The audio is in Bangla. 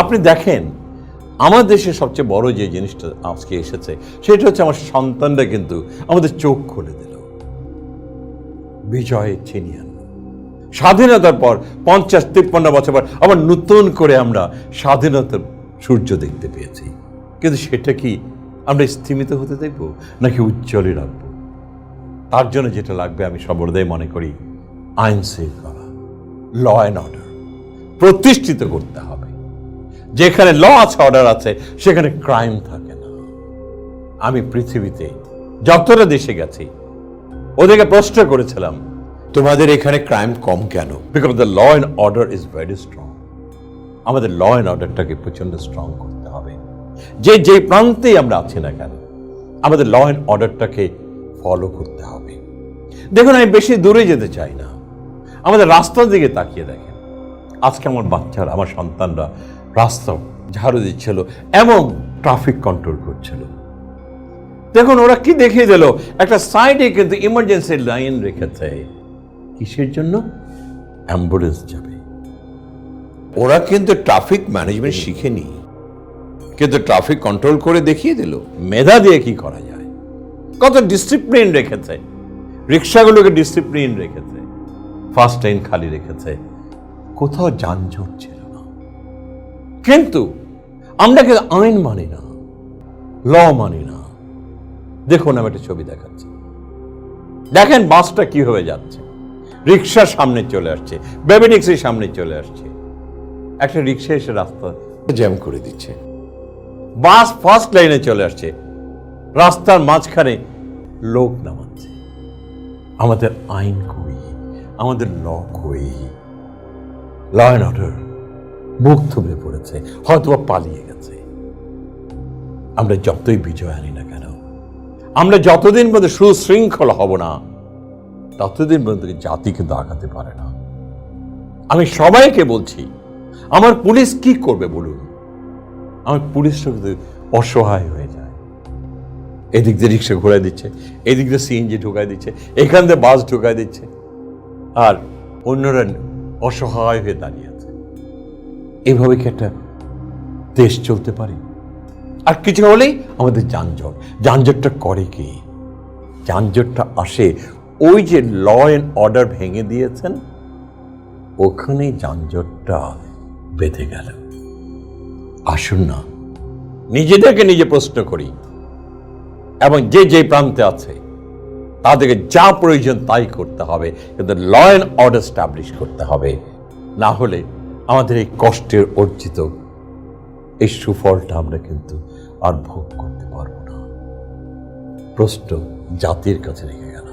আপনি দেখেন, আমার দেশে সবচেয়ে বড় যে জিনিসটা আজকে এসেছে, সেটা হচ্ছে আমার সন্তানরা কিন্তু আমাদের চোখ খুলে দিল। বিজয় ছিনিয়ে আনলো। স্বাধীনতার পর, পঞ্চাশ, তিপ্পান্ন বছর পর, আবার নতুন করে আমরা স্বাধীনতার সূর্য দেখতে পেয়েছি। কিন্তু সেটা কি আমরা স্থিমিত হতে দেখব, নাকি উজ্জ্বলে রাখব? তার জন্য যেটা লাগবে আমি সর্বদাই মনে করি, আইন শৃঙ্খলা ল অ্যান্ড অর্ডার প্রতিষ্ঠিত করতে হবে। যেখানে ল আছে অর্ডার আছে, সেখানে ক্রাইম থাকে না। আমি পৃথিবীতে যতটা দেশে গেছি, ওদেরকে প্রশ্ন করেছিলাম, তোমাদের এখানে ক্রাইম কম কেন? Because the law and order is very strong আমাদের ল অ্যান্ড অর্ডারটাকে প্রচণ্ড স্ট্রং করতে হবে। যে যে প্রান্তেই আমরা আছি না কেন, আমাদের ল অ্যান্ড অর্ডারটাকে ফলো করতে হবে। দেখুন, আমি বেশি দূরে যেতে চাই না। আমাদের রাস্তার দিকে তাকিয়ে দেখেন। আজকে আমার বাচ্চারা, আমার সন্তানরা রাস্তা ঝাড়ু দিচ্ছিল এবং ট্রাফিক কন্ট্রোল করছিল। দেখুন, ওরা কি দেখিয়ে দিল? একটা সাইডে কিন্তু ইমার্জেন্সি লাইন রেখেছে। কিসের জন্য? অ্যাম্বুলেন্স যাবে। ওরা কিন্তু ট্রাফিক ম্যানেজমেন্ট শিখেনি। কিন্তু ট্রাফিক কন্ট্রোল করে দেখিয়ে দিল, মেধা দিয়ে কি করা যায়? কত ডিসিপ্লিন রেখেছে। রিক্সাগুলোকে ডিসিপ্লিন রেখেছে। ফার্স্ট টাইম খালি রেখেছে। কোথাও যানজট ছিল। কিন্তু আমরা কিন্তু আইন মানি না ল মানি না। দেখুন, আমি একটা ছবি দেখাচ্ছি। দেখেন, বাসটা কীভাবে যাচ্ছে। রিক্সার সামনে চলে আসছে বেবি ট্যাক্সির সামনে চলে আসছে। একটা রিক্সা এসে রাস্তা জ্যাম করে দিচ্ছে। বাস ফার্স্ট লাইনে চলে আসছে। রাস্তার মাঝখানে লোক নামাচ্ছে। আমাদের আইন কই? আমাদের ল কই? ল অ্যান্ড অর্ডার মুখ থুবড়ে পড়েছে হয়তো পালিয়ে গেছে। আমরা যতই বিজয় আনি না কেন, আমরা যতদিন মধ্যে সুশৃঙ্খল হব না, ততদিন পর্যন্ত জাতি কিন্তু আগাতে পারে না। আমি সবাইকে বলছি, আমার পুলিশ কি করবে বলুন? আমার কিন্তু অসহায় হয়ে যায়, এদিক দিয়ে রিক্সা ঘোরায় দিচ্ছে, এদিক দিয়ে সিএনজি ঢোকায় দিচ্ছে, এখান দিয়ে বাস ঢোকায় দিচ্ছে, আর অন্যরা অসহায় হয়ে দাঁড়িয়ে এভাবে কি একটা দেশ চলতে পারে? আর কিছু হলেই আমাদের যানজট। যানজটটা করে কি? যানজটটা আসে ওই যে ল অ্যান্ড অর্ডার ভেঙে দিয়েছেন, ওখানে যানজটটা বেঁধে গেল। আসুন না, নিজেদেরকে নিজে প্রশ্ন করি। এবং যে যে প্রান্তে আছে, তাদেরকে যা প্রয়োজন তাই করতে হবে। কিন্তু ল অ্যান্ড অর্ডার স্টাবলিশ করতে হবে। না হলে আমাদের এই কষ্টের অর্জিত এই সুফলটা আমরা কিন্তু আর ভোগ করতে পারব না। প্রশ্ন জাতির কাছে রেখে গেল।